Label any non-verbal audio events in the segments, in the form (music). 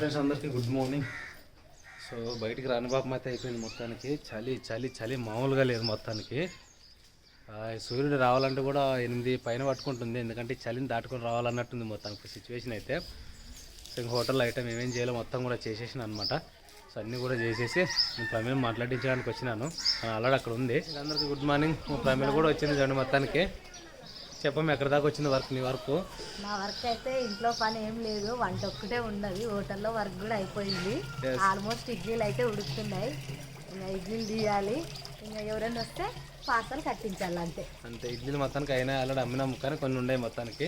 Friends అందరికీ good morning so బయటికి రాని పాపం అయితే అయిపోయింది మొత్తానికి. చలి చలి చలి మామూలుగా లేదు మొత్తానికి. సూర్యుడు రావాలంటే కూడా ఎనిమిది పైన పట్టుకుంటుంది. ఎందుకంటే చలిని దాటుకొని రావాలన్నట్టుంది మొత్తానికి సిచ్యువేషన్ అయితే. సో ఇంక హోటల్ ఐటమ్ ఏమేం చేయాలో మొత్తం కూడా చేసేసిన అనమాట సో అన్నీ కూడా చేసేసి నేను ప్రమేయం మాట్లాడించడానికి వచ్చినాను. ఆల్రెడీ అక్కడ ఉంది. అందరికీ గుడ్ మార్నింగ్ మా ప్రమేయం కూడా వచ్చింది చూడండి మొత్తానికి. చెప్పమ్మ ఎక్కడ దాకా వచ్చింది వర్క్ నీ వర్క్ నా వర్క్ అయితే ఇంట్లో పని ఏం లేదు వంట ఒక్కటే ఉన్నది హోటల్లో వర్క్ కూడా అయిపోయింది. ఆల్మోస్ట్ ఇడ్లీలు అయితే ఉడుకుతున్నాయి. ఇంకా ఇడ్లీలు తీయాలి. ఇంకా ఎవరైనా వస్తే పార్సల్ కట్టించాలి అంతే. అంతే ఇడ్లీలు మొత్తానికి అయినా ఆల్రెడీ అమ్మినాము కానీ కొన్ని ఉన్నాయి మొత్తానికి.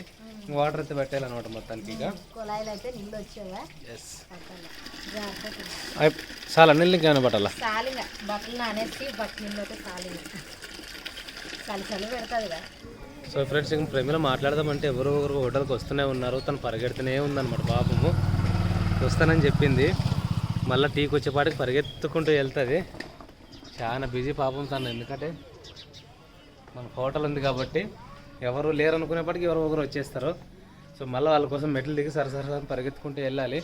వాటర్ అయితే పెట్టాలన్నమాట మొత్తానికి ఇక. కుళాయిలు అయితే నీళ్ళు వచ్చాయా ఎస్ చాలా నీళ్ళు ఇంకేమైనా పట్టాలా? సాలిగా. బట్టలు నానేసి బట్టలు నీళ్ళు అయితే సాలిగా. చలి చలి పెడుతుంది కదా సో ఫ్రెండ్స్ ఇంక ప్రేమిలో మాట్లాడదామంటే ఎవరో ఒకరు హోటల్కి వస్తూనే ఉన్నారు. తను పరిగెడుతూనే ఉందన్నమాట పాపము వస్తానని చెప్పింది. మళ్ళీ టీకి వచ్చేపాటికి పరిగెత్తుకుంటూ వెళ్తుంది. చాలా బిజీ పాపం తను ఎందుకంటే మన హోటల్ ఉంది కాబట్టి ఎవరు లేరు అనుకునేప్పటికీ ఎవరో ఒకరు వచ్చేస్తారు. సో మళ్ళీ వాళ్ళ కోసం మెట్లు దిగి సరసర పరిగెత్తుకుంటూ వెళ్ళాలి.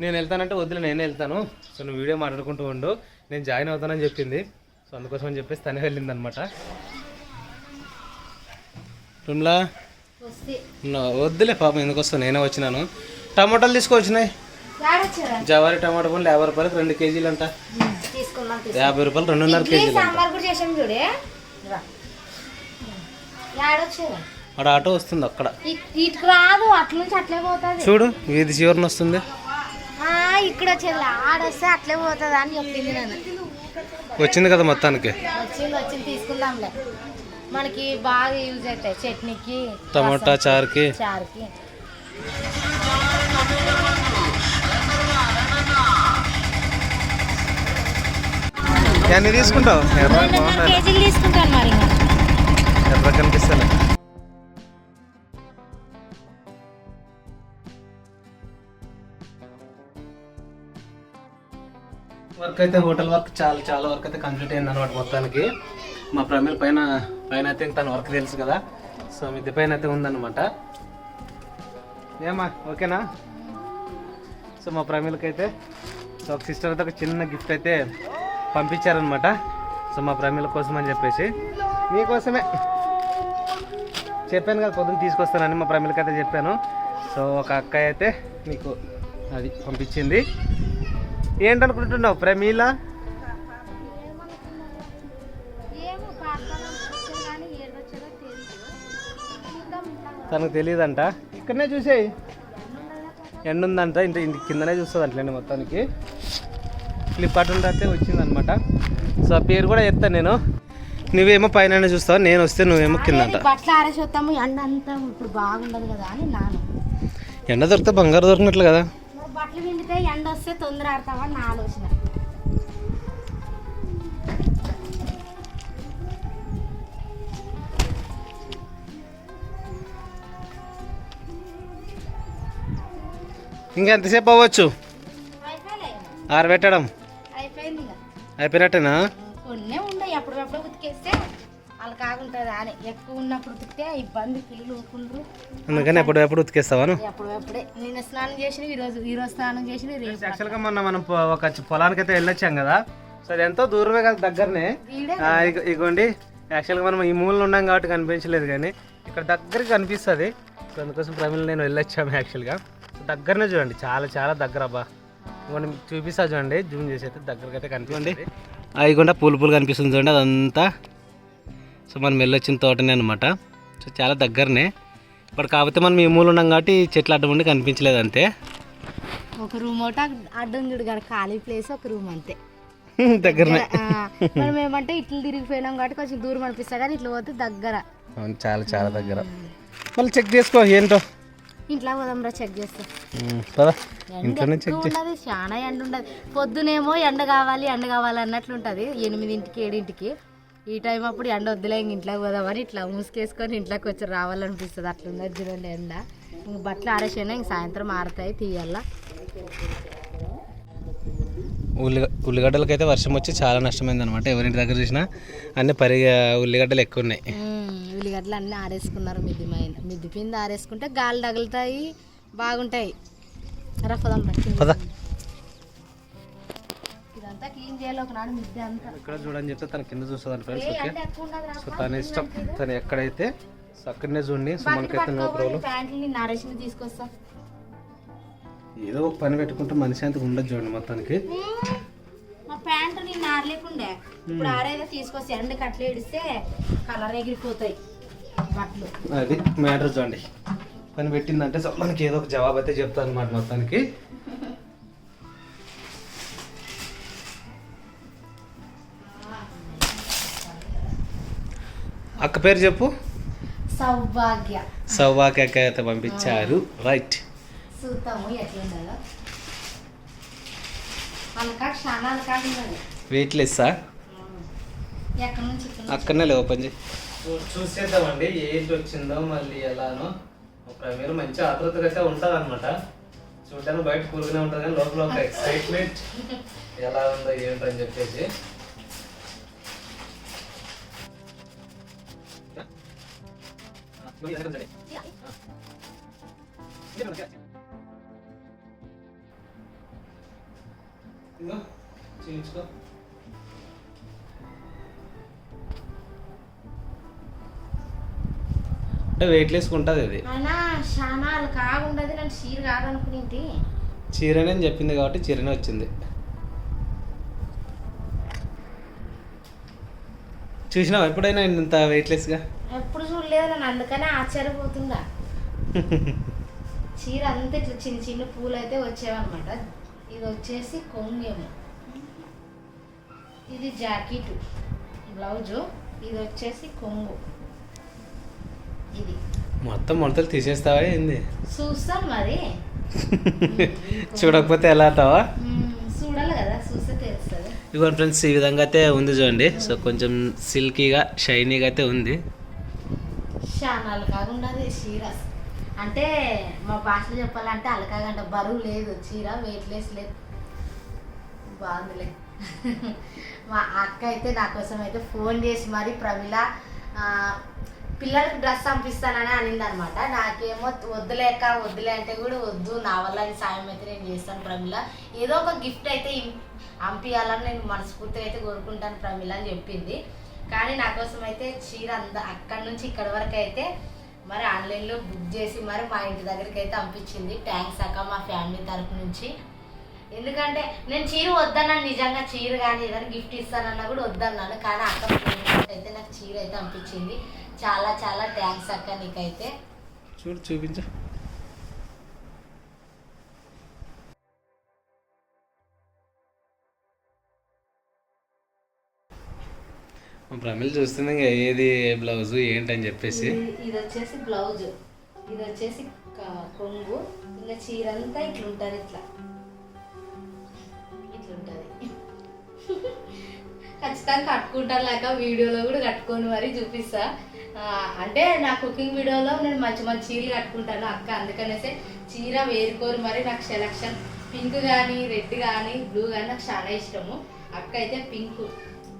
నేను వెళ్తానంటే వద్దులే నేనే వెళ్తాను. సో నువ్వు వీడియో మాట్లాడుకుంటూ ఉండు. నేను జాయిన్ అవుతానని చెప్పింది. సో అందుకోసం అని చెప్పేసి తనే వెళ్ళింది నా వద్దులే పాపం ఎందుకు వస్తాను నేనే వచ్చినాను. టమాటాలు తీసుకొచ్చినాయి. జవారి టమాటా పండ్లు యాభై రూపాయలకు రెండు కేజీలు అంట యాభై రూపాయలు రెండున్నర కేజీలు అక్కడ ఆటో వస్తుంది అక్కడ. రాదు అట్ల నుంచి అట్లే పోతుంది. చూడు వీధి చివరిన వస్తుంది. ఇక్కడ వచ్చేది ఆడొస్తే అట్లే పోతుంది అని చెప్పింది నేను వచ్చింది కదా మొత్తానికి. వచ్చింది వచ్చింది తీసుకుందాంలే. మనకి బాగా యూజ్ అవుతాయి. చట్నీకి టమాటా చారుకి. చారుకి. ఎన్ని తీసుకుంటావు? ఎర్ర రెండున్నర కేజీలు తీసుకుంటాను మరి ఇంకా. ఎర్ర కనిపిస్తాను వర్క్ అయితే హోటల్ వర్క్ చాలా చాలా వర్క్ అయితే కంప్లీట్ అయింది అనమాట మొత్తానికి. మా ప్రమేల్ పైన పైన అయితే తన వర్క్ తెలుసు కదా. సో మిద్దె పైన అయితే ఉందన్నమాట. ఏమా ఓకేనా? సో మా ప్రమేల్కి అయితే సో ఒక సిస్టర్ అయితే ఒక చిన్న గిఫ్ట్ అయితే పంపించారనమాట సో మా ప్రమేల కోసం అని చెప్పేసి. మీకోసమే. చెప్పాను కదా పొద్దున్న తీసుకొస్తానని మా ప్రమిళకి అయితే చెప్పాను. సో ఒక అక్క అయితే మీకు అది పంపించింది. ఏంటనుకుంటున్నావు ప్రమీల తనకు తెలియదంట ఇక్కడనే చూసేయి. ఎండ ఉందంట ఇంత ఇంటి కిందనే చూస్తుంది అట్లండి మొత్తానికి. ఫ్లిప్కార్ట్ నుండి అయితే వచ్చిందనమాట. సో ఆ పేరు కూడా చెప్తాను నేను. నువ్వేమో పైన చూస్తావు నేను వస్తే నువ్వేమో కిందంట. ఎండ కదా అని నాను. ఎండ దొరికితే బంగారు దొరికినట్లు కదా. బట్టలు విండితే ఎండ వస్తే తొందర ఆడతామని నా ఆలోచన. ఇంకా ఎంతసేపు అవ్వచ్చు? ఆరబెట్టడం. అయిపోయినట్టేనా? కొన్నే ఉండవు ఎప్పుడెప్పుడు ఉతికేస్తే వాళ్ళు కాగుంటుంది అని ఎక్కువ ఉన్నప్పుడు ఉతికితే ఇబ్బంది పిల్లలు అందుకని ఎప్పుడు ఎప్పుడు ఉతికేస్తావాను? ఎప్పుడెప్పుడే స్నానం చేసిన ఈరోజు ఈరోజు స్నానం చేసిన రేపు యాక్చువల్గా మొన్న మనం ఒక పొలానికి అయితే వెళ్ళొచ్చాం కదా? సో అది ఎంతో దూరమే కదా దగ్గరనే. ఇగోండి. యాక్చువల్గా మనం ఈ మూలలో ఉన్నాం కాబట్టి కనిపించలేదు కానీ ఇక్కడ దగ్గరికి కనిపిస్తుంది. సో అందుకోసం ప్రమిళ నేను వెళ్ళొచ్చాము యాక్చువల్గా. దగ్గరనే చూడండి చాలా చాలా దగ్గర అబ్బా. మీకు చూపిస్తా చూడండి జూమ్ చేసి అయితే దగ్గరకి అయితే కనిపించండి అదిగోండా పూలు పూలు కనిపిస్తుంది చూడండి అదంతా. సో మనం వెళ్ళొచ్చిన తోటనే అనమాట సో చాలా దగ్గరనే. ఇప్పుడు కాకపోతే మనం ఈ మూల ఉన్నాం కాబట్టి చెట్లు అడ్డం ఉండి కనిపించలేదు అంతే. ఒక రూమ్ ఒకటి అడ్డం చూడు కదా ఖాళీ ప్లేస్ ఒక రూమ్ అంతే. (laughs) దగ్గరనే. మనం ఏమంటే ఇట్లా తిరిగిపోయినాం కాబట్టి కొంచెం దూరం అనిపిస్తా కానీ ఇట్లా పోతే దగ్గర. అవును చాలా చాలా దగ్గర. మళ్ళీ చెక్ చేసుకో ఏంటో. ఇంట్లో పోదాం రా చెక్ చేస్తాం. పద. ఇంట్లోనే చెక్ ఉండదు చాలా ఎండ ఉండదు పొద్దునేమో ఎండ కావాలి ఎండ కావాలి అన్నట్లు ఉంటుంది. ఎనిమిదింటికి ఏడింటికి. ఈ టైం అప్పుడు ఎండ వద్దులే ఇంక ఇంట్లోకి పోదామని ఇట్లా మూసుకేసుకొని ఇంట్లోకి వచ్చి రావాలనిపిస్తుంది. అట్లా ఉండదు చూడండి ఎండ. ఇంక బట్టలు ఆరేసినా ఇంక సాయంత్రం ఆరుతాయి తీయాలా. ఉల్లిగ ఉల్లిగడ్డలకైతే వర్షం వచ్చి చాలా నష్టమైంది అనమాట ఎవరింటి దగ్గర చూసినా అన్ని పరిగ ఉల్లిగడ్డలు ఎక్కువ ఉన్నాయి. ఉల్లిగడ్డలు అన్నీ ఆరేసుకున్నారు. మిద్ది పైన మిద్ది పిండి ఆరేసుకుంటే గాలి తగులుతాయి బాగుంటాయి. రఫదాం ఇదంతా క్లీన్ చేయాలి ఒకనాడు మిద్దె అంతా. ఇక్కడ చూడని చెప్తే తన కింద చూస్తుంది ఫ్రెండ్స్ ఓకే? సో తన ఇష్టం తను ఎక్కడైతే సో అక్కడనే చూడండి సో మనకైతే నో ప్రాబ్లం ప్యాంట్లు నేను నరేష్ని తీసుకొస్తా. ఏదో ఒక పని పెట్టుకుంటే మనిషి అంతకు ఉండదు చూడండి మొత్తానికి. మా ప్యాంటు నేను ఆరలేకుండే. ఇప్పుడు ఆరేదో తీసుకొస్తే ఎండకి అట్లా ఇడిస్తే కలర్ ఎగిరిపోతాయి. అది మ్యాటర్ చూడండి. పని పెట్టిందంటే మనకి ఏదో ఒక జవాబు అయితే చెప్తాను అనమాట మొత్తానికి. అక్క పేరు చెప్పు? సౌభాగ్య. సౌవాకి అక్క అయితే పంపించారు. రైట్ వెయిట్ లెస్సా? అక్కడనే లేవు పని చూసేద్దామండి ఏంటి వచ్చిందో మళ్ళీ ఎలానో. మీరు మంచి ఆతృతగా అయితే ఉంటుంది అనమాట చూడడానికి బయట కూరుగానే ఉంటుంది కానీ లోపల ఒక ఎక్సైట్మెంట్ ఎలా ఉందో ఏంటో అని చెప్పేసి. చూపించుకో. అంటే వెయిట్ లెస్ ఉంటుంది అది. అలకాగా ఉండదు నన్ను చీర కాదనుకునేంటి చీరనే అని చెప్పింది కాబట్టి చీరనే వచ్చింది. చూసినావా ఎప్పుడైనా ఇంత వెయిట్లెస్గా ఎప్పుడు చూడలేదు నన్ను అందుకనే ఆశ్చర్యపోతుందా (laughs) చీర అంతా ఇట్లా చిన్న చిన్న పూలు అయితే వచ్చేవన్నమాట. ఇది వచ్చేసి కొంగేమో. ఇది జాకెట్ బ్లౌజు. ఇది వచ్చేసి కొంగు. ఇది. మొత్తం ముడతలు తీసేస్తావా ఏంది? చూస్తాను మరి. (laughs) చూడకపోతే ఎలా అంటావా? మ్మ్, చూడాలి కదా చూస్తే తెలుస్తుంది. ఇదిగోండి ఫ్రెండ్స్ ఈ విధంగా అయితే ఉంది చూడండి. సో కొంచెం సిల్కీగా షైనీగా అయితే ఉంది. అలకాగా ఉండదు చీర. అంటే మా భాషలో చెప్పాలంటే అలకాగా అంటే బరువు లేదు చీర వెయిట్ లెస్ లేదు. బాగుందిలే. (laughs) మా అక్క అయితే నా కోసం అయితే ఫోన్ చేసి మరి ప్రమిళ పిల్లలకి డ్రెస్ పంపిస్తానని అనింది అనమాట నాకేమో వద్దులేక వద్దులే అంటే కూడా వద్దు నా వల్ల సాయం అయితే నేను చేస్తాను ప్రమిళ ఏదో ఒక గిఫ్ట్ అయితే పంపించాలని నేను మనస్ఫూర్తిగా అయితే కోరుకుంటాను ప్రమిళ అని చెప్పింది. కానీ నా కోసం అయితే చీర అంద అక్కడి నుంచి ఇక్కడి వరకు అయితే మరి ఆన్లైన్లో బుక్ చేసి మరి మా ఇంటి దగ్గరికి అయితే పంపించింది థ్యాంక్స్ అక్క మా ఫ్యామిలీ తరపు నుంచి. ఎందుకంటే నేను చీర వద్దన్నాను నిజంగా చీర కానీ ఏదైనా గిఫ్ట్ ఇస్తానన్నా కూడా వద్దన్నాను. కానీ అక్క అయితే నాకు చీర అయితే పంపించింది చాలా చాలా థ్యాంక్స్ అక్క నీకైతే. చూడు చూపించు. మా ప్రమిళ చూస్తుంది ఇంకా ఏది బ్లౌజు ఏంటని చెప్పేసి. ఇది- వచ్చేసి బ్లౌజ్. ఇది వచ్చేసి కొంగు. ఇంకా చీర అంతా ఇట్లా. ఉంటుంది ఇట్లా ఇట్లా ఉంటుంది (laughs) ఖచ్చితంగా కట్టుకుంటాను లేక వీడియోలో కూడా కట్టుకొని మరి చూపిస్తా. అంటే నా కుకింగ్ వీడియోలో నేను మంచి మంచి చీరలు కట్టుకుంటాను అక్క. అందుకనేసి చీర వేరుకోరు మరి నాకు సెలక్షన్ పింక్ కానీ రెడ్ కానీ బ్లూ కానీ నాకు చాలా ఇష్టము. అక్క అయితే పింక్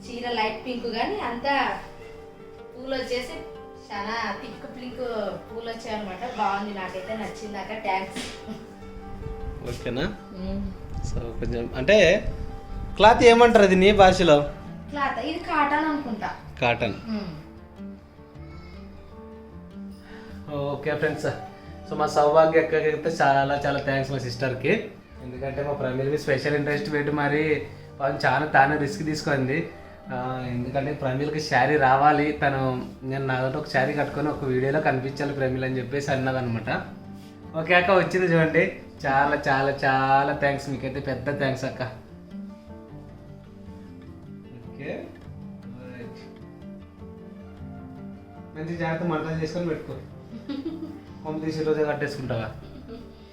చీర లైట్ పింక్ కానీ అంతా పూలు వచ్చేసి చాలా థిక్ పింక్ పూలు వచ్చాయన్నమాట బాగుంది. నాకైతే నచ్చింది అక్క. థ్యాంక్స్ ఓకేనా? సో కొంచెం అంటే క్లాత్ ఏమంటారు అది నీ భాషలో? క్లాత్. ఇది కాటన్ అనుకుంటా. కాటన్. ఓకే ఫ్రెండ్స్ సో మా సౌభాగ్య అక్కకి చాలా చాలా థ్యాంక్స్ మా సిస్టర్కి ఎందుకంటే మా ప్రమిల్కి స్పెషల్ ఇంట్రెస్ట్ పెట్టి మరి చాలా తానే రిస్క్ తీసుకుంది. ఎందుకంటే ప్రమీల్కి శారీ రావాలి. తను నేను నాతో ఒక శారీ కట్టుకొని ఒక వీడియోలో కనిపించాలి ప్రమిల్ అని చెప్పేసి అన్నదనమాట ఓకే అక్క వచ్చింది చూడండి. చాలా చాలా చాలా థ్యాంక్స్ మీకైతే పెద్ద థ్యాంక్స్ అక్క. ఓకే. మంచి జాగ్రత్త మంటలు చేసుకొని పెట్టుకో. కొమ్మ తీసి రోజే కట్టేసుకుంటావా?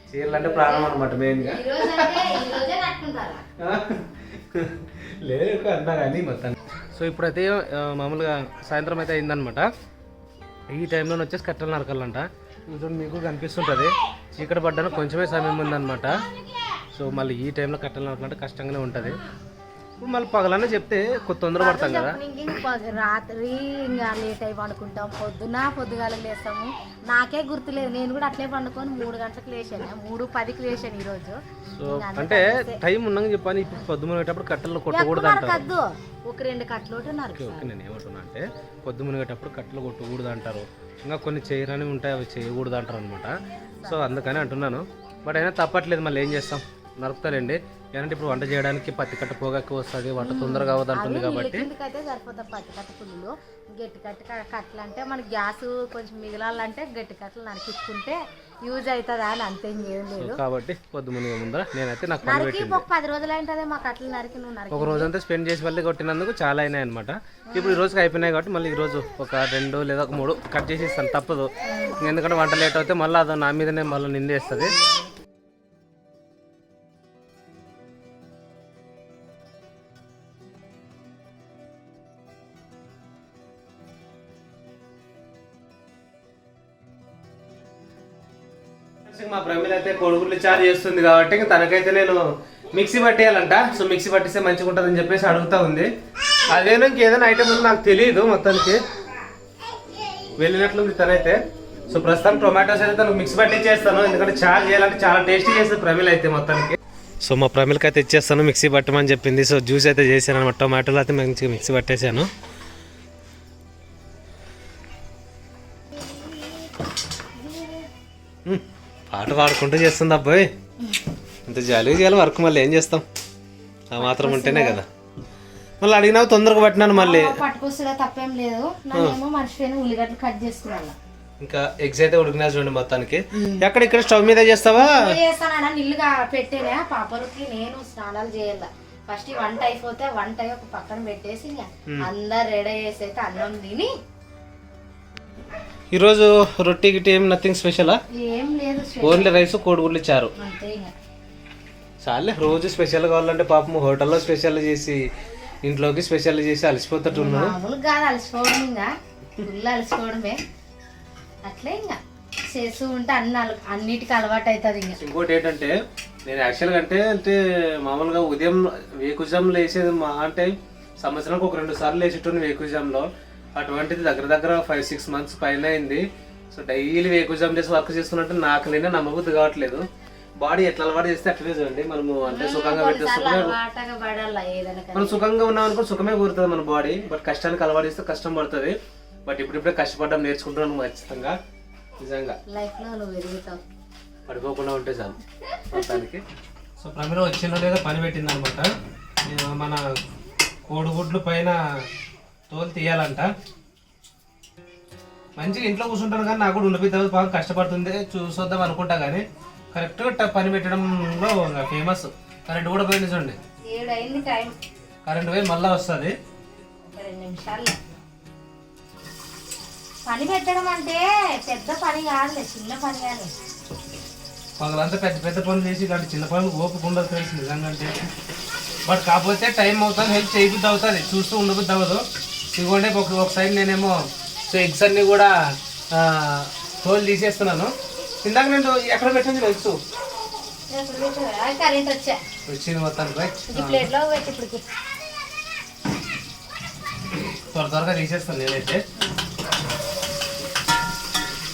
చీరలు అంటే ప్రాణం అనమాట మెయిన్గా లేదు అన్నా కానీ మొత్తం. సో ఇప్పుడైతే మామూలుగా సాయంత్రం అయితే అయిందనమాట ఈ టైంలో వచ్చేసి కట్టెలు నరకాలంట. ఇది మీకు కనిపిస్తుంటుంది. చీకటి పడ్డానికి కొంచెమే సమయం ఉందన్నమాట. సో మళ్ళీ ఈ టైంలో కట్టెలు నరకాలంటే కష్టంగానే ఉంటుంది. ఇప్పుడు మళ్ళీ పగలనే చెప్తే కొత్త తొందర పడతాం కదా. రాత్రి ఇంకా లేట్ అయి పండుకుంటాం. పొద్దున పొద్దుగాల లేస్తాము. నాకే గుర్తులేదు నేను కూడా అట్లే పండుకొని మూడు గంటలకు లేచాను. మూడు పదికి లేచాను ఈరోజు. సో అంటే టైం ఉన్నాక చెప్పాను ఇప్పుడు పొద్దుమునేటప్పుడు కట్టెలు కొట్టకూడదు అంటారు. ఒక రెండు కట్లోటి ఉన్నారు. ఓకే నేను ఏమంటున్నా అంటే పొద్దు మునిగేటప్పుడు కట్టెలు కొట్టకూడదు అంటారు. ఇంకా కొన్ని చేయరని ఉంటాయి అవి చేయకూడదు అంటారు అనమాట సో అందుకని అంటున్నాను. బట్ అయినా తప్పట్లేదు. మళ్ళీ ఏం చేస్తాం? నరుకుతారండి. ఏంటంటే ఇప్పుడు వంట చేయడానికి పత్తి కట్ట పోగాకి వస్తుంది వంట తొందరగా అంటుంది కాబట్టి. కిందకైతే సరిపోతాయి పత్తి కట్ట పుల్లులు గట్టి కట్ట కట్టలు అంటే మనకి గ్యాస్ కొంచెం మిగలాలంటే గట్టి కట్టలు నరికించుకుంటే యూజ్ అవుతుందా అని అంతే ఏం లేదు. కాబట్టి పొద్దు మునిగే ముందర నేనైతే నాకు పని నరికి పెట్టింది. ఒక పది రోజులు అయింటదే మా కట్టలు నరికి నువ్వు నరికి. ఒక రోజంతా స్పెండ్ చేసి మళ్ళీ కొట్టినందుకు చాలా అయినాయి అనమాట ఇప్పుడు ఈ రోజుకి అయిపోయినాయి కాబట్టి మళ్ళీ ఈ రోజు ఒక రెండు లేదా ఒక మూడు కట్ చేసి ఇస్తాను తప్పదు. ఎందుకంటే వంట లేట్ అవుతే మళ్ళీ అది నా మీదనే మళ్ళీ నిందేస్తుంది. చార్జ్ చేస్తుంది కాబట్టి ఇంక తనకైతే నేను మిక్సీ పట్టేయాలంట. సో మిక్సీ పట్టిస్తే మంచిగా ఉంటుందని చెప్పేసి అడుగుతా ఉంది. అదేనో ఇంకేదైనా ఐటమ్ ఉందో నాకు తెలియదు మొత్తానికి. వెళ్ళినట్లుంది తనైతే. సో ప్రస్తుతం టొమాటోస్ అయితే తనకు మిక్సీ పట్టి చేస్తాను ఎందుకంటే చాలా చేయాలంటే చాలా టేస్టీ చేస్తుంది ప్రమిల్ అయితే మొత్తానికి. సో మా ప్రమిల్కి అయితే ఇచ్చేస్తాను మిక్సీ పట్టమని చెప్పింది. సో జ్యూస్ అయితే చేశాను అనమాట. టొమాటోలు అయితే మంచిగా మిక్సీ పట్టేశాను. పాట పాడుకుంటూ చేస్తుంది అబ్బాయి. ఇంత జాలీగా చేయాలి వర్క్ మళ్ళీ ఏం చేస్తాం? ఆ మాత్రం ఉంటేనే కదా. మళ్ళీ అడిగినావు తొందరగా పట్టినాను మళ్ళీ. పట్టుకొస్తున్నా తప్పేం లేదు. నేనేమో మర్చిపోయిన ఉల్లిగడ్డలు కట్ చేసుకున్నాను ఇంకా ఎగ్స్ అయితే ఉడికినా చూడండి మొత్తానికి. ఎక్కడ ఇక్కడ స్టవ్ మీద చేస్తావా? చేస్తానా నిల్లుగా పెట్టేనే. పాపలకి నేను స్నానాలు చేయాల. ఫస్ట్ వంట అయిపోతే వంట ఒక పక్కన పెట్టేసి అందరు రెడీ చేసి అయితే అన్నం తిని ఈరోజు రొట్టి గిట్టి ఏం నథింగ్ స్పెషలా ఏం లేదు స్పె- ఓన్లీ రైస్ కోడిగుడ్లు ఇంకా. చాలే రోజు స్పెషల్ కావాలంటే పాపం హోటల్లో స్పెషల్ చేసి ఇంట్లోకి స్పెషల్ చేసి అలసిపోతట్టు ఉన్నాను మామూలుగా కాదు అలసిపోవడం ఇంకా. ఫుల్ అలసిపోవడమే. అట్లే ఇంకా. చేస్తూ ఉంటే అన్ని అన్నిటికీ అలవాటు అవుతుంది ఇంకా. ఇంకోటి ఏంటంటే నేను యాక్చువల్గా అంటే అంటే మామూలుగా ఉదయం వేకుజాంలో వేసేది మా అంటే సంవత్సరానికి ఒక రెండు సార్లు వేసేటోని వేకుజాంలో అటువంటిది దగ్గర దగ్గర ఫైవ్ సిక్స్ మంత్స్ పైన అయింది. సో డైలీ వేకుజాం చేసి వర్క్ చేస్తున్నట్టు నాకు నేనే నమ్మబుద్ధి కావట్లేదు. బాడీ ఎట్లా అలవాటు చేస్తే అట్లే చూడండి. మనము అంటే సుఖంగా పెట్టే సుఖమే అలవాటుగా పడాల ఏదైనా కానీ. మనం సుఖంగా ఉన్నాం అనుకో సుఖమే కోరుతుంది మన బాడీ బట్ కష్టానికి అలవాటు చేస్తే కష్టం పడుతుంది. బట్ ఇప్పుడిప్పుడే కష్టపడడం నేర్చుకుంటున్నాను ఖచ్చితంగా. నిజంగా. లైఫ్లో నువ్వు ఎదుగుతావు. పడిపోకుండా ఉంటే చాలు మొత్తానికి. సో ప్రమిలో వచ్చిన లేదా పని పెట్టింది అనమాట మన కోడిగుడ్లు పైన తోలు తీయాలంట. మంచిగా ఇంట్లో కూర్చుంటాను కానీ నాకు కూడా ఉండిపోతుంది బాగా కష్టపడుతుంది చూసొద్దాం అనుకుంటా కానీ కరెక్ట్గా పని పెట్టడంలో ఫేమస్ కరెంట్ కూడా పోయింది చూడండి. కరెంట్ పోయి మళ్ళీ వస్తుంది. పని పెట్టడం అంటే పెద్ద పని కాదులే చిన్న పని కానీ. పగలంతా పెద్ద పెద్ద పనులు చేసి ఇలాంటి చిన్న పనులు ఓపిక ఉండదు ఫ్రెండ్స్ నిజంగా అంటే. బట్ కాకపోతే టైం అవుతుంది హెల్ప్ చేయబుద్ధి అవుతుంది. చూస్తూ ఉండబుద్ధి అవ్వదు. ఇదిగోండి ఒక ఒక సైడ్ నేనేమో సో ఎగ్స్ అన్ని కూడా తోలు తీసేస్తున్నాను. ఇందాక నేను ఎక్కడ పెట్టింది ఎగ్స్? వచ్చింది మొత్తానికి ఇప్పటికి. త్వర త్వరగా తీసేస్తాను నేనైతే.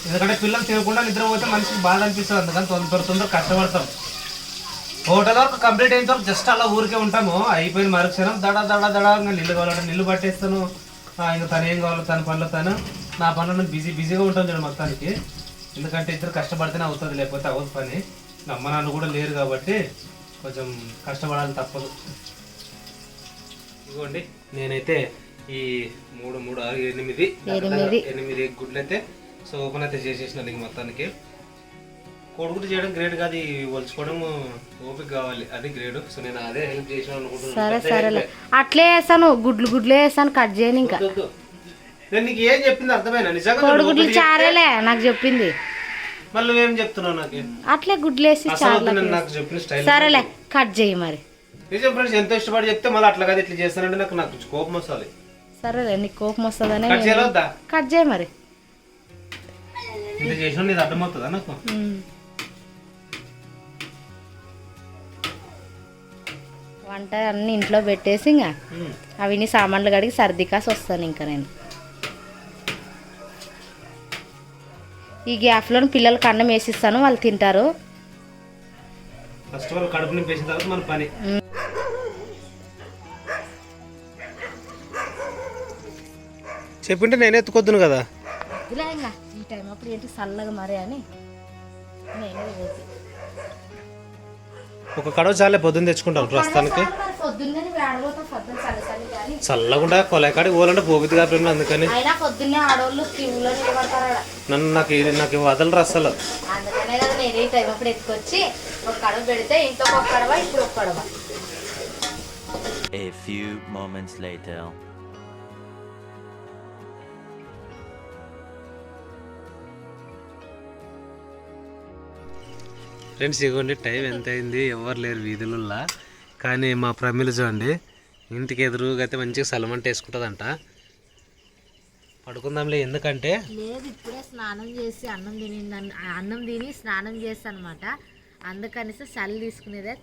ఎందుకంటే పిల్లలు తినకుండా నిద్రపోతే మనిషికి బాధ అనిపిస్తుంది అందుకని తొందర తొందర కష్టపడతాం. హోటల్ వరకు కంప్లీట్ అయిన తర్వాత జస్ట్ అలా ఊరికే ఉంటాము. అయిపోయిన మరుక్షణం దడ దడ దడ నీళ్ళు కావాలంటే నీళ్ళు పట్టేస్తాను. ఆ, ఇంకా తను ఏం కావాలో తన పనులు తను నా పనులు బిజీ బిజీగా ఉంటాను చూడండి మొత్తానికి. ఎందుకంటే ఇద్దరు కష్టపడితేనే అవుతుంది లేకపోతే అవ్వదు పని. అమ్మ నాన్న కూడా లేరు కాబట్టి కొంచెం కష్టపడాలి తప్పదు. ఇదిగోండి నేనైతే ఈ మూడు మూడు ఆరు ఎనిమిది ఎనిమిది. గుడ్లు అయితే సో ఓపెన్ అయితే చేసేసిన మొత్తానికి. కొడుకులు చేయడం గ్రేట్ కాదు ఈ ఒలుచుకోవడం ఓపిక కావాలి. అది గ్రేడ్ సో నేను అదే హెల్ప్ చేసిన సరే అనుకుంటున్నాను సరేలే. అట్లే వేసాను గుడ్లు గుడ్లే వేసాను కట్ చేయను ఇంకా. నేను నీకు ఏం చెప్పింది అర్థమైనా? నిజంగా కోడిగుడ్లు చారేలే నాకు చెప్పింది. మళ్ళీ నువ్వేం చెప్తున్నావు నాకు? అట్లే గుడ్లు వేసి అసలు నేను నాకు చెప్పిన స్టైల్ సరేలే కట్ చేయి మరి. నిజం ఫ్రెండ్స్ ఎంతో ఇష్టపడి చెప్తే మళ్ళీ అట్లా కాదు ఇట్లా చేస్తానంటే నాకు నాకు కోపం వస్తుంది. సరేలే నీకు కోపం వస్తుందనే కట్ చేయలేదా? కట్ చేయి మరి. ఇంత చేసిన నీది అర్థమవుతుందా నాకు? ఉమ్. వంట అన్ని ఇంట్లో పెట్టేసి ఇంకా అవిని సామాన్లు కడిగి సర్ది కాసి వస్తాను ఇంకా నేను. ఈ గ్యాప్లో పిల్లలకి అన్నం వేసిస్తాను వాళ్ళు తింటారు. ఫస్ట్ ఆఫ్ ఆల్ కడుపు నింపేసిన తర్వాత మన పని. చెప్పింటే నేనే ఎత్తుకొద్దును కదా. ఇలా ఇంకా ఈ టైం అప్పుడు ఏంటి చల్లగా మరే అని నేనే ఒక కడవ చాలే పొద్దున్న తెచ్చుకుంటాం ప్రస్తుతానికి. చల్లకుండా కొలకాడికి పోవాలంటే పోగుద్ది కాబట్టి అందుకని. నన్ను నాకు ఇది- నాకు వదలరు అసలు అందుకనే కదా నేను ఈ ఫ్రెండ్స్ ఇగోండి టైం ఎంత అయింది ఎవరు లేరు వీధులల్లో. కానీ మా ప్రమిలు చూడండి ఇంటికి ఎదురుగా అయితే మంచిగా సలమంట వేసుకుంటుందంట. పడుకుందాంలే ఎందుకంటే? లేదు ఇప్పుడే స్నానం చేసి అన్నం తిని అన్నం తిని స్నానం చేస్తాను అనమాట అందుకనేసి చలి తీసుకునేదే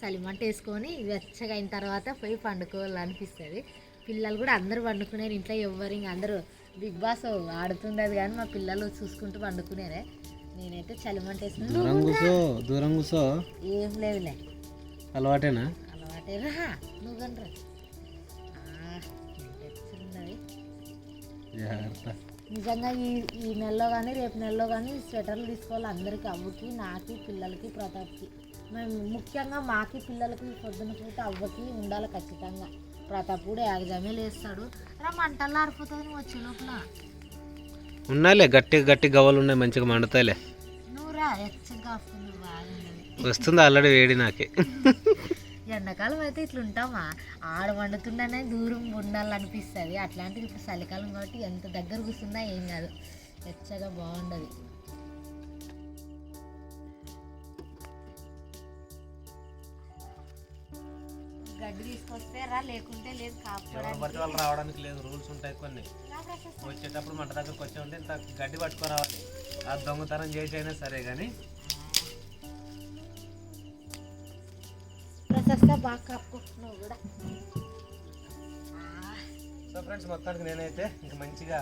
చలిమంట వేసుకొని వెచ్చగా అయిన తర్వాత పోయి పండుకోవాలనిపిస్తుంది. పిల్లలు కూడా అందరూ పండుకునేరు ఇంట్లో ఎవ్వరు ఇంక అందరూ బిగ్ బాస్ ఆడుతుండదు కానీ మా పిల్లలు చూసుకుంటూ పండుకునేరే. నేనైతే చలిమంట వేసుకుని దూరం కూసో దూరం కూసో ఏం లేదులే. అలవాటేనా? అలవాటేరా నువ్వు కనరా నిజంగా ఈ ఈ నెలలో కానీ రేపు నెలలో కానీ స్వెటర్లు తీసుకోవాలి అందరికీ అవ్వకి నాకి పిల్లలకి ప్రతాప్కి. మేము ముఖ్యంగా మాకి పిల్లలకి పొద్దున పూట అవ్వకి ఉండాలి ఖచ్చితంగా. ప్రతాప్ కూడా యాగజామే లేస్తాడు. రా మంటల్లో ఆరిపోతుంది వచ్చే లోపల. ఉన్నాయిలే గట్టి గట్టి గవ్వలు ఉన్నాయి మంచిగా మండుతాయిలే. వస్తుంది ఆల్రెడీ వేడి నాకే. ఎండాకాలం అయితే ఇట్లా ఉంటామా ఆడ వండుతుండనే దూరం ఉండాలనిపిస్తుంది. అట్లాంటిది ఇప్పుడు చలికాలం కాబట్టి ఎంత దగ్గర కూర్చున్నా ఏం కాదు. వెచ్చగా బాగుండదు. గడ్డి తీసుకొస్తే రా లేకుంటే లేదు కాపుకోవడానికి. పడితే వాళ్ళు రావడానికి లేదు రూల్స్ ఉంటాయి కొన్ని. వచ్చేటప్పుడు మంట దగ్గరకు వచ్చి ఉంటే ఇంత గడ్డి పట్టుకురావాలి ఆ దొంగతనం చేసి అయినా సరే కానీ బాగా కూడా. సో ఫ్రెండ్స్ మొత్తానికి నేనైతే ఇంకా మంచిగా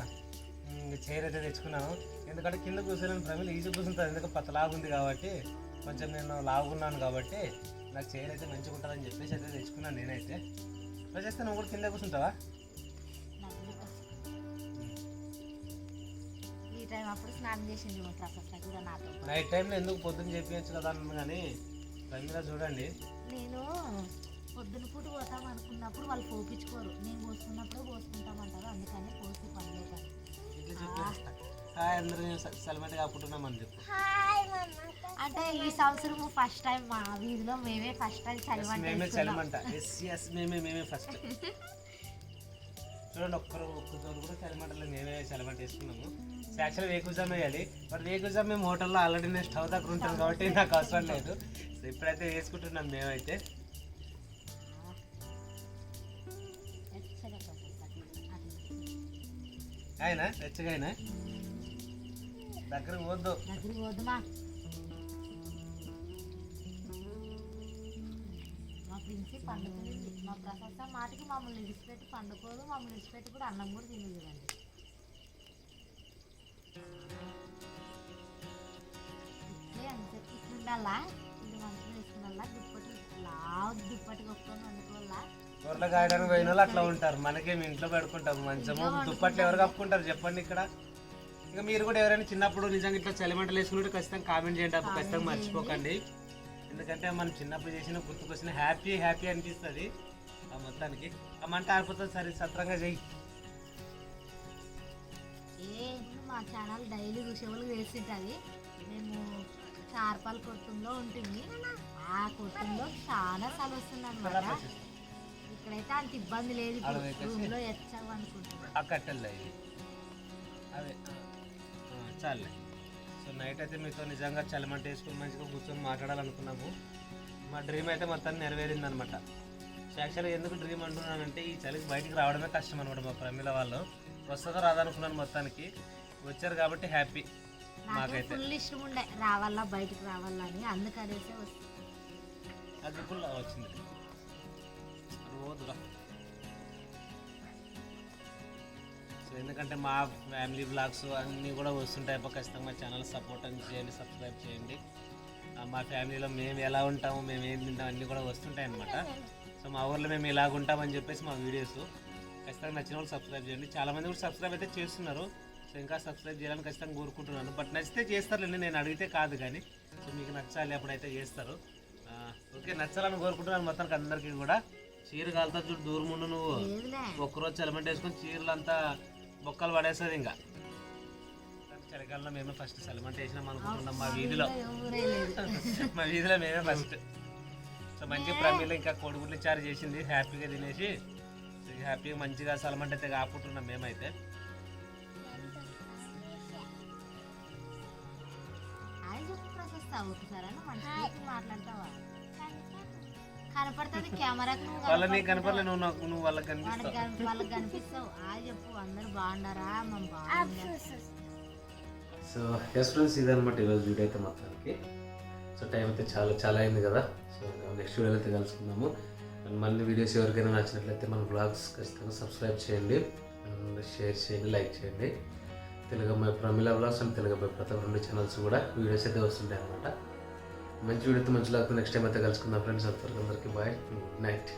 చైర్ అయితే తెచ్చుకున్నాను. ఎందుకంటే కింద కూర్చోలేని ప్రమిలు ఈజీ కూర్చుంటుంది. ఎందుకంటే పత్త లాగుంది కాబట్టి కొంచెం నేను లాగున్నాను కాబట్టి నాకు చైర్ అయితే మంచిగా ఉంటుందని చెప్పేసి అయితే తెచ్చుకున్నాను నేనైతే. చేస్తే నువ్వు కూడా కింద కూర్చుంటావా? ఈ టైం అప్పుడు స్నానం చేసింది మా ప్రశస్త కూడా నాతో నైట్ టైంలో ఎందుకు పొద్దున్న చేపించచ్చు కదా అన్నాను కానీ ప్రమిల చూడండి. నేను పొద్దున పూట పోతాం అనుకున్నప్పుడు వాళ్ళు పోపించుకోరు నేను పోసుకున్నప్పుడు పోసుకుంటామంటారు అందుకని పోసి చెప్పేస్తా. హాయ్ అందరూ సెలమెంట్ కాపుకుంటున్నామని చెప్పు. అంటే ఈ సంవత్సరం ఫస్ట్ టైం మా వీధిలో మేమే ఫస్ట్ టైం చలిమంట మేమే. చలిమంట. ఎస్ ఎస్ మేమే మేమే ఫస్ట్ (laughs) చూడండి ఒక్కరు ఒక్కరు కూడా చలిమంటలో మేమే చలిమంట వేసుకున్నాము. యాక్చువల్ వేకుజామ్ వేయాలి బట్ వేకుజామ్ మేము హోటల్లో ఆల్రెడీ నేను స్టవ్ దగ్గర ఉంటాను కాబట్టి నాకు అవసరం లేదు. సో ఇప్పుడైతే వేసుకుంటున్నాం మేమైతే. ఆయన వెచ్చగా అయినా దగ్గరకు పోద్దు. దగ్గరికి పోద్దుమా ప్రిన్సి పండుకునింది మా ప్రశస్త మాటకి మమ్మల్ని విడిచిపెట్టి పండుకోదు. మమ్మల్ని విడిచిపెట్టి కూడా అన్నం కూడా తినదు ఇట్లే అంతే ఇట్లుండాలా? ఇది మంచిగా వేసుకున్నా దుప్పటి లావు దుప్పటి కొట్టుకొని వండుకోవాలా? కూరలు కాయడానికి పోయిన వాళ్ళు అట్లా ఉంటారు. మనకేమి ఇంట్లో పెడుకుంటాం. మంచము దుప్పట్లు ఎవరు కప్పుకుంటారు చెప్పండి ఇక్కడ. ఇంకా మీరు కూడా ఎవరైనా చిన్నప్పుడు నిజంగా ఇట్లా చలిమంటలు వేసుకుంటే ఖచ్చితంగా కామెంట్ చేయండి. అప్పుడు ఖచ్చితంగా మర్చిపోకండి. ఎందుకంటే మనం చిన్నప్పుడు చేసిన గుర్తుకొచ్చిన హ్యాపీ హ్యాపీ అనిపిస్తుంది. ఆ మొత్తానికి. ఆ మంట ఆరిపోతుంది సరే సత్రంగా చెయ్యి. ఏ మా ఛానల్ డైలీ ఋషవులు వేసింటుంది మేము చార్పాల కొట్టంలో ఉంటుంది ఆ కొట్టంలో చాలా చలి వస్తుంది. అనమాట ఇక్కడైతే అంత ఇబ్బంది లేదు రూమ్లో ఎచ్చావు అనుకుంటున్నాను ఆ అదే. చాలే సో నైట్ అయితే మీతో నిజంగా చలిమంట వేసుకుని మంచిగా కూర్చొని మాట్లాడాలనుకున్నాము. మా డ్రీమ్ అయితే మొత్తం నెరవేరింది అనమాట యాక్చువల్గా ఎందుకు డ్రీమ్ అంటున్నానంటే ఈ చలికి బయటికి రావడమే కష్టం అనమాట మా ప్రమిల వాళ్ళు. వస్తుందో రాదనుకున్నాను మొత్తానికి. వచ్చారు కాబట్టి హ్యాపీ మాకైతే. ఫుల్ ఇష్టం ఉండే రావాలా బయటికి రావాలా అని అందుకనేసే వస్తుంది అది ఫుల్ వచ్చింది. పోదురా. ఎందుకంటే మా ఫ్యామిలీ బ్లాగ్స్ అన్నీ కూడా వస్తుంటాయి. అప్పుడు ఖచ్చితంగా మా ఛానల్ సపోర్ట్ అని చేయండి సబ్స్క్రైబ్ చేయండి. మా ఫ్యామిలీలో మేము ఎలా ఉంటాము మేము ఏం తింటాం అన్నీ కూడా వస్తుంటాయి అనమాట సో మా ఊర్లో మేము ఇలాగ ఉంటామని చెప్పేసి మా వీడియోస్ ఖచ్చితంగా నచ్చిన వాళ్ళు సబ్స్క్రైబ్ చేయండి. చాలామంది కూడా సబ్స్క్రైబ్ అయితే చేస్తున్నారు. సో ఇంకా సబ్స్క్రైబ్ చేయాలని ఖచ్చితంగా కోరుకుంటున్నాను. బట్ నచ్చితే చేస్తారులేండి నేను అడిగితే కాదు కానీ. సో మీకు నచ్చాలి అప్పుడైతే చేస్తారు. ఓకే నచ్చాలని కోరుకుంటున్నాను మొత్తానికి అందరికీ కూడా. చీర కాలుతా చూడు దూరం ఉండు నువ్వు ఒక్కరోజు చలమంట వేసుకొని చీరలంతా బొక్కలు పడేస్తుంది ఇంకా. చలికాలంలో మేము ఫస్ట్ చలమంట వేసినాం అనుకుంటున్నాం మా వీధిలో. మా వీధిలో మేమే ఫస్ట్ సో మంచి ప్రమీలో ఇంకా కోడిగుడ్లు చారు చేసింది హ్యాపీగా తినేసి సో హ్యాపీగా మంచిగా సలమంట అయితే కాపుకుంటున్నాం మేమైతే. ఒకసారి మాట్లాడతావా? కనపడుతుంది (laughs) కెమెరాకి నువ్వు వాళ్ళ నీకు కనపడలే నువ్వు నాకు నువ్వు వాళ్ళకి వాళ్ళకి కనిపిస్తావు కన్- వాళ్ళకి కనిపిస్తావు. ఆ చెప్పు అందరు బాగున్నారా? మనం బాగున్నాం. సో ఎస్ ఫ్రెండ్స్ ఇదనమాట ఈరోజు వీడియో అయితే మొత్తానికి. సో టైం అయితే చాలా చాలా అయింది కదా. సో నెక్స్ట్ వీడియోలో అయితే కలుసుకుందాము. అండ్ మళ్ళీ వీడియోస్ ఎవరికైనా నచ్చినట్లయితే మన బ్లాగ్స్ ఖచ్చితంగా సబ్స్క్రైబ్ చేయండి. అండ్ షేర్ చేయండి లైక్ చేయండి. తెలుగు అమ్మాయి ప్రమిళ బ్లాగ్స్ అండ్ తెలుగు అమ్మాయి ప్రతి రెండు ఛానల్స్ కూడా వీడియోస్ అయితే వస్తుంటాయి అనమాట మంచి వీడియోతో మంచి లాగా నెక్స్ట్ టైం అయితే కలుసుకుందాం ఫ్రెండ్స్ అంతవరకు అందరికీ బాయ్ గుడ్ నైట్